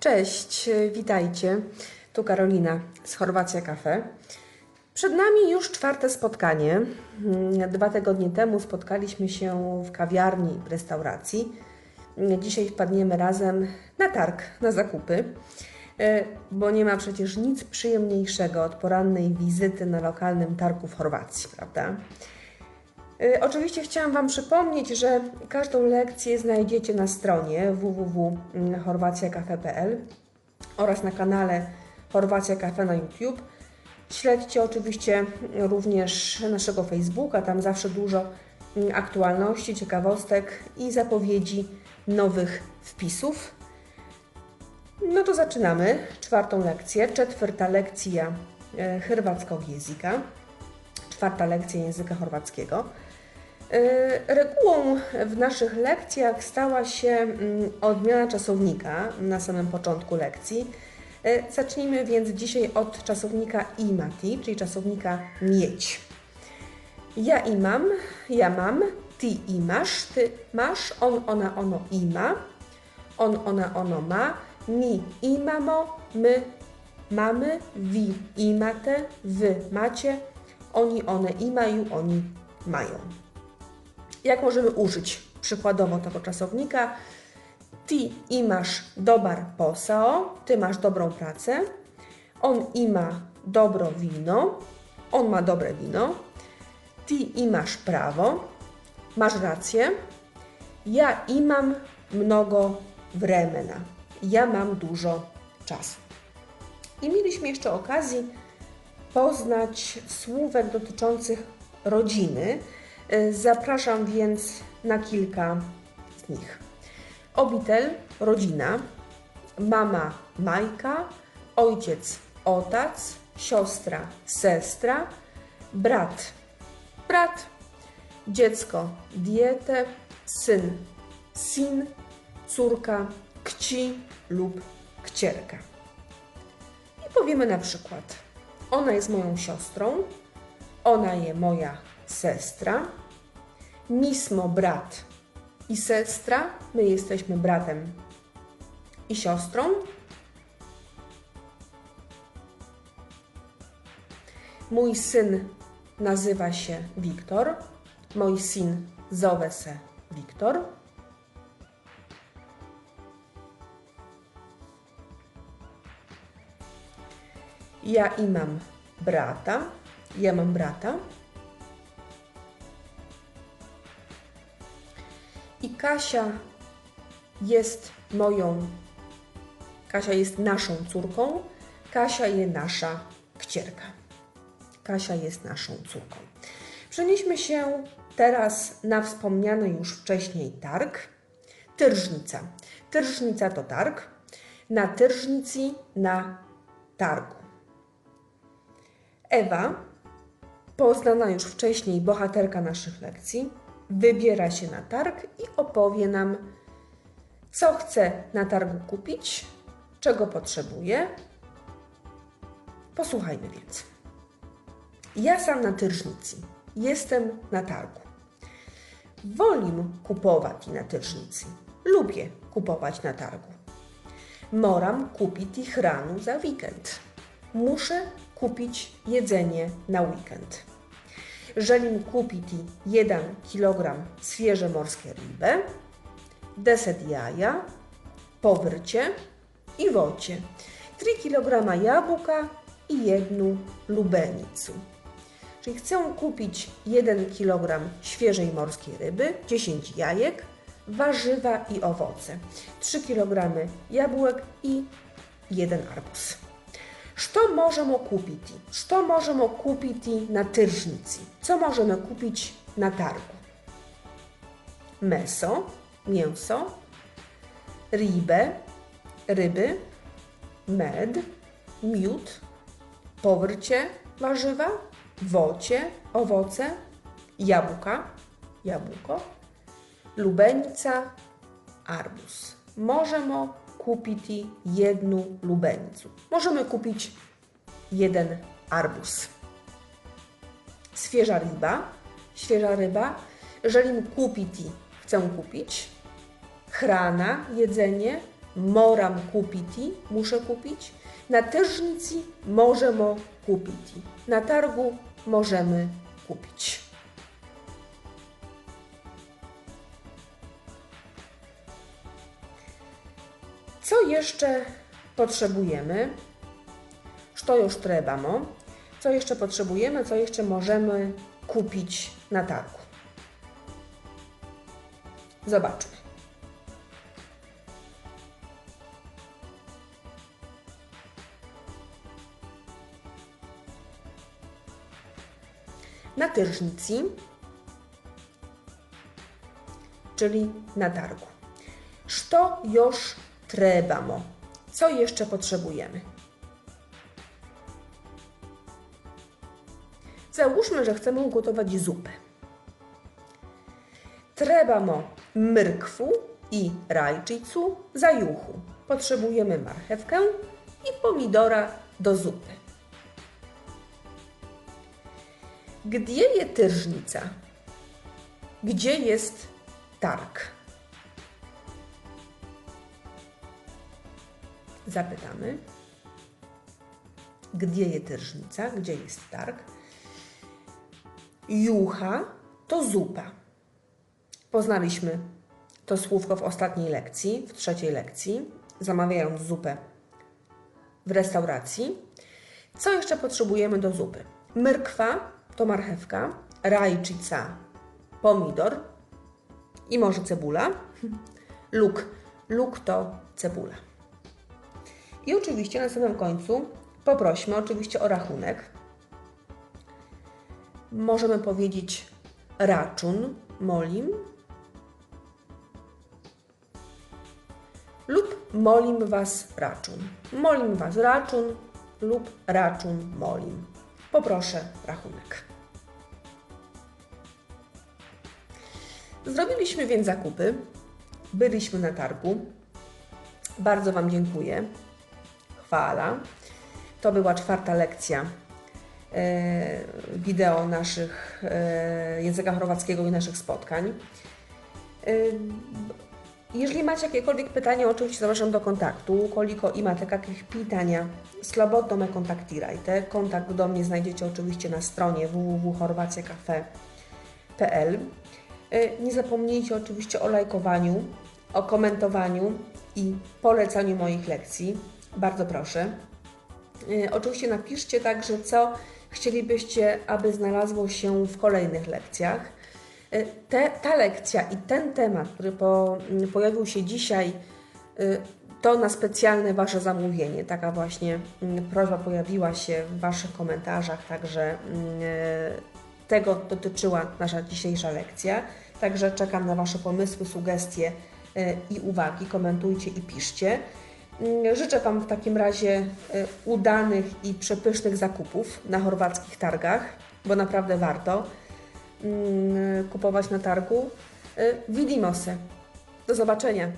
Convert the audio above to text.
Cześć, witajcie. Tu Karolina z Chorwacja Cafe. Przed nami już czwarte spotkanie. Dwa tygodnie temu spotkaliśmy się w kawiarni, w restauracji. Dzisiaj wpadniemy razem na targ, na zakupy, bo nie ma przecież nic przyjemniejszego od porannej wizyty na lokalnym targu w Chorwacji, prawda? Y, Oczywiście chciałam Wam przypomnieć, że każdą lekcję znajdziecie na stronie www.chorwacjakafe.pl oraz na kanale Chorwacja Cafe na YouTube. Śledźcie oczywiście również naszego Facebooka, tam zawsze dużo mm, aktualności, ciekawostek i zapowiedzi nowych wpisów. No to zaczynamy czwartą lekcję, czwarta lekcja e, chorwackiego języka, czwarta lekcja języka chorwackiego. E, Regułą w naszych lekcjach stała się mm, odmiana czasownika na samym początku lekcji. E, Zacznijmy więc dzisiaj od czasownika imati, czyli czasownika mieć. Ja imam, ja mam, ty imasz, ty masz, on, ona, ono ima, on, ona, ono ma, mi imamo, my mamy, wi imate, wy macie, oni, one imają, oni mają. Jak możemy użyć przykładowo tego czasownika? Ty imasz dobar posao, ty masz dobrą pracę. On ima dobro wino, on ma dobre wino. Ty imasz prawo, masz rację. Ja imam mnogo vremena, ja mam dużo czasu. I mieliśmy jeszcze okazję poznać słówek dotyczących rodziny. Y, Zapraszam więc na kilka z nich. Obitel, rodzina, mama, majka, ojciec, otac, siostra, sestra, brat, brat, dziecko, dietę, syn, sin, córka, kci lub kcierka. I powiemy na przykład, ona jest moją siostrą, ona jest moja sestra, mi smo brat i sestra, my jesteśmy bratem i siostrą. Mój syn nazywa się Wiktor, mój syn zowie się Wiktor. Ja imam brata, ja mam brata. I Kasia jest moją, Kasia jest naszą córką, Kasia jest nasza kcierka. Kasia jest naszą córką. Przenieśmy się teraz na wspomniany już wcześniej targ. Tyrżnica. Tyrżnica to targ. Na tyrżnicy, na targu. Ewa, poznana już wcześniej bohaterka naszych lekcji, wybiera się na targ i opowie nam, co chce na targu kupić, czego potrzebuje. Posłuchajmy więc. Ja sam na tyrżnicy. Jestem na targu. Wolim kupować na tyrżnicy. Lubię kupować na targu. Moram kupić ich ranu za weekend. Muszę kupić jedzenie na weekend. Żelim kupić 1 kg świeże morskie ryby, 10 jaja, powrcie i wocie, 3 kg jabłka i jedną lubenicę. Czyli chcę kupić 1 kg świeżej morskiej ryby, 10 jajek, warzywa i owoce, 3 kg jabłek i 1 arbuz. Što możemy kupić? Što możemy kupić na tržnici? Co możemy kupić na targu? Meso, mięso, ribę, ryby, med, miód, powrcie, warzywa, wocie, owoce, jabłka, jabłko, lubenica, arbuz. Możemy kupić jedną lubenicę. Możemy kupić jeden arbuz. Świeża ryba, świeża ryba. Jeżeli kupić, chcę kupić. Chrana, jedzenie, moram kupiti, muszę kupić. Na tržnici możemy kupiti. Na targu możemy kupić. Jeszcze potrzebujemy? Co już trebamo? Co jeszcze potrzebujemy? Co jeszcze możemy kupić na targu? Zobaczmy. Na tržnici, czyli na targu. Co już trebamo? Co jeszcze potrzebujemy? Załóżmy, że chcemy ugotować zupę. Trebamo mrkwu i rajczycu za juchu. Potrzebujemy marchewkę i pomidora do zupy. Gdzie jest tržnica? Gdzie jest targ? Zapytamy. Gdzie jest tržnica? Gdzie jest targ? Jucha to zupa. Poznaliśmy to słówko w ostatniej lekcji, w trzeciej lekcji, zamawiając zupę w restauracji. Co jeszcze potrzebujemy do zupy? Mrkwa to marchewka, rajczyca, pomidor i może cebula. Luk. Luk to cebula. I oczywiście na samym końcu poprośmy oczywiście o rachunek. Możemy powiedzieć raczun, molim lub molim Was raczun. Molim Was raczun lub raczun molim. Poproszę rachunek. Zrobiliśmy więc zakupy, byliśmy na targu. Bardzo Wam dziękuję. Chwala. To była czwarta lekcja e, wideo naszych e, języka chorwackiego i naszych spotkań. E, jeżeli macie jakiekolwiek pytania, oczywiście zapraszam do kontaktu. Ukoliko imate kakvih pitanja, slobodno me kontaktirajte. Kontakt do mnie znajdziecie oczywiście na stronie www.chorwacjakafe.pl. Nie zapomnijcie oczywiście o lajkowaniu, o komentowaniu i polecaniu moich lekcji. Bardzo proszę. Oczywiście napiszcie także, co chcielibyście, aby znalazło się w kolejnych lekcjach. Te, ta lekcja i ten temat, który po, pojawił się dzisiaj, to na specjalne Wasze zamówienie. Taka właśnie prośba pojawiła się w Waszych komentarzach, także tego dotyczyła nasza dzisiejsza lekcja. Także czekam na Wasze pomysły, sugestie i uwagi. Komentujcie i piszcie. Życzę Wam w takim razie udanych i przepysznych zakupów na chorwackich targach, bo naprawdę warto kupować na targu. Widzimy się. Do zobaczenia.